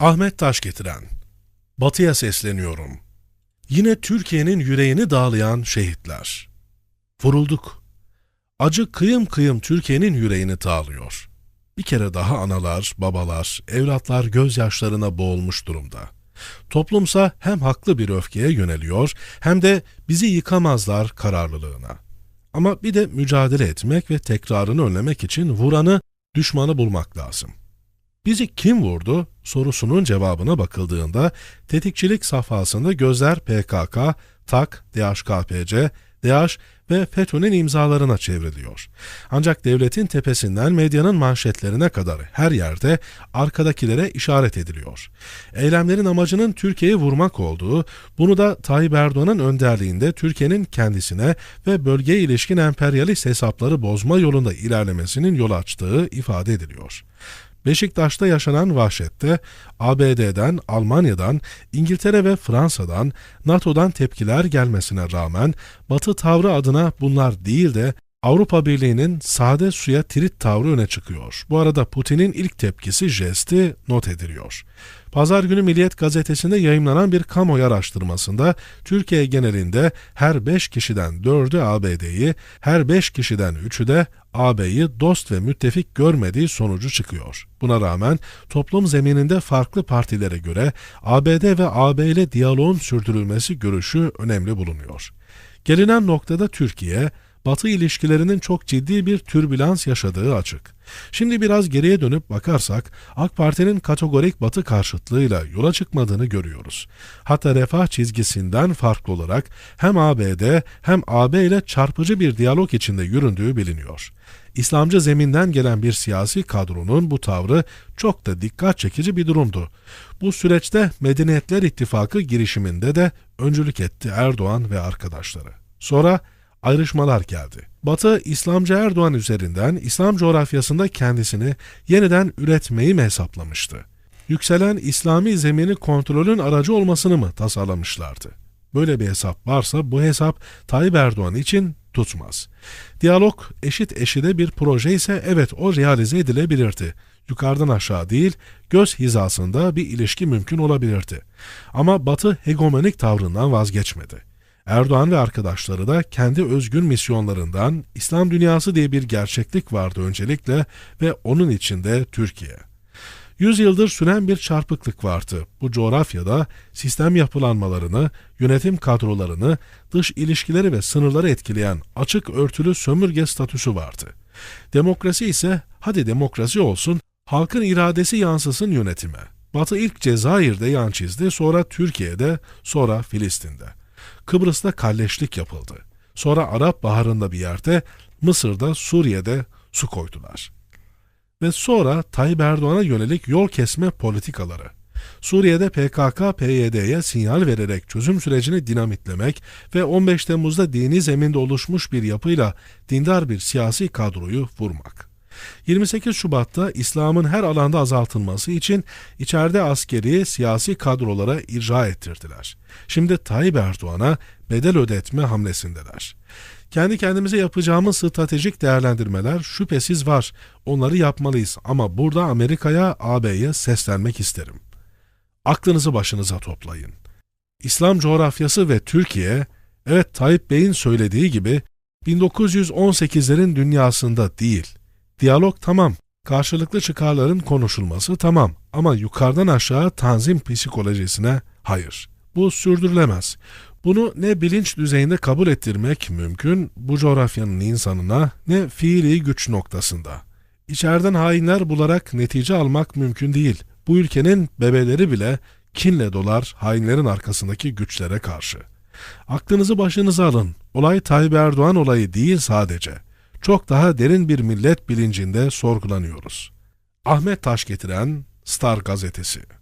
Ahmet Taş getiren Batı'ya sesleniyorum. Yine Türkiye'nin yüreğini dağlayan şehitler. Vurulduk. Acı kıyım kıyım Türkiye'nin yüreğini dağlıyor. Bir kere daha analar, babalar, evlatlar gözyaşlarına boğulmuş durumda. Toplumsa hem haklı bir öfkeye yöneliyor hem de bizi yıkamazlar kararlılığına. Ama bir de mücadele etmek ve tekrarını önlemek için vuranı, düşmanı bulmak lazım. Bizi kim vurdu sorusunun cevabına bakıldığında tetikçilik safhasında gözler PKK, TAK, DHKPC, DH ve FETÖ'nün imzalarına çevriliyor. Ancak devletin tepesinden medyanın manşetlerine kadar her yerde arkadakilere işaret ediliyor. Eylemlerin amacının Türkiye'yi vurmak olduğu, bunu da Tayyip Erdoğan'ın önderliğinde Türkiye'nin kendisine ve bölgeye ilişkin emperyalist hesapları bozma yolunda ilerlemesinin yol açtığı ifade ediliyor. Beşiktaş'ta yaşanan vahşette ABD'den, Almanya'dan, İngiltere ve Fransa'dan, NATO'dan tepkiler gelmesine rağmen Batı tavrı adına bunlar değil de Avrupa Birliği'nin sade suya trit tavrı öne çıkıyor. Bu arada Putin'in ilk tepkisi jesti not ediliyor. Pazar günü Milliyet gazetesinde yayımlanan bir kamuoyu araştırmasında Türkiye genelinde her 5 kişiden 4'ü ABD'yi, her 5 kişiden 3'ü de AB'yi dost ve müttefik görmediği sonucu çıkıyor. Buna rağmen toplum zemininde farklı partilere göre ABD ve AB ile diyaloğun sürdürülmesi görüşü önemli bulunuyor. Gelinen noktada Türkiye, Batı ilişkilerinin çok ciddi bir türbülans yaşadığı açık. Şimdi biraz geriye dönüp bakarsak AK Parti'nin kategorik Batı karşıtlığıyla yola çıkmadığını görüyoruz. Hatta refah çizgisinden farklı olarak hem ABD hem AB ile çarpıcı bir diyalog içinde yüründüğü biliniyor. İslamcı zeminden gelen bir siyasi kadronun bu tavrı çok da dikkat çekici bir durumdu. Bu süreçte Medeniyetler İttifakı girişiminde de öncülük etti Erdoğan ve arkadaşları. Sonra ayrışmalar geldi. Batı, İslamcı Erdoğan üzerinden İslam coğrafyasında kendisini yeniden üretmeyi mi hesaplamıştı? Yükselen İslami zemini kontrolün aracı olmasını mı tasarlamışlardı? Böyle bir hesap varsa bu hesap Tayyip Erdoğan için tutmaz. Diyalog eşit eşide bir proje ise evet o realize edilebilirdi. Yukarıdan aşağı değil, göz hizasında bir ilişki mümkün olabilirdi. Ama Batı hegemonik tavrından vazgeçmedi. Erdoğan ve arkadaşları da kendi özgün misyonlarından İslam dünyası diye bir gerçeklik vardı öncelikle ve onun içinde Türkiye. Yüzyıldır süren bir çarpıklık vardı. Bu coğrafyada sistem yapılanmalarını, yönetim kadrolarını, dış ilişkileri ve sınırları etkileyen açık örtülü sömürge statüsü vardı. Demokrasi ise hadi demokrasi olsun, halkın iradesi yansısın yönetime. Batı ilk Cezayir'de yan çizdi, sonra Türkiye'de, sonra Filistin'de. Kıbrıs'ta kalleşlik yapıldı. Sonra Arap Baharı'nda bir yerde, Mısır'da, Suriye'de su koydular. Ve sonra Tayyip Erdoğan'a yönelik yol kesme politikaları. Suriye'de PKK, PYD'ye sinyal vererek çözüm sürecini dinamitlemek ve 15 Temmuz'da dini zeminde oluşmuş bir yapıyla dindar bir siyasi kadroyu vurmak. 28 Şubat'ta İslam'ın her alanda azaltılması için içeride askeri, siyasi kadrolara icra ettirdiler. Şimdi Tayyip Erdoğan'a bedel ödetme hamlesindeler. Kendi kendimize yapacağımız stratejik değerlendirmeler şüphesiz var. Onları yapmalıyız ama burada Amerika'ya, AB'ye seslenmek isterim. Aklınızı başınıza toplayın. İslam coğrafyası ve Türkiye, evet Tayyip Bey'in söylediği gibi 1918'lerin dünyasında değil, Diyalog tamam, karşılıklı çıkarların konuşulması tamam ama yukarıdan aşağı tanzim psikolojisine hayır. Bu sürdürülemez. Bunu ne bilinç düzeyinde kabul ettirmek mümkün bu coğrafyanın insanına ne fiili güç noktasında. İçeriden hainler bularak netice almak mümkün değil. Bu ülkenin bebeleri bile kinle dolar hainlerin arkasındaki güçlere karşı. Aklınızı başınıza alın. Olay Tayyip Erdoğan olayı değil sadece çok daha derin bir millet bilincinde sorgulanıyoruz. Ahmet Taş getiren Star Gazetesi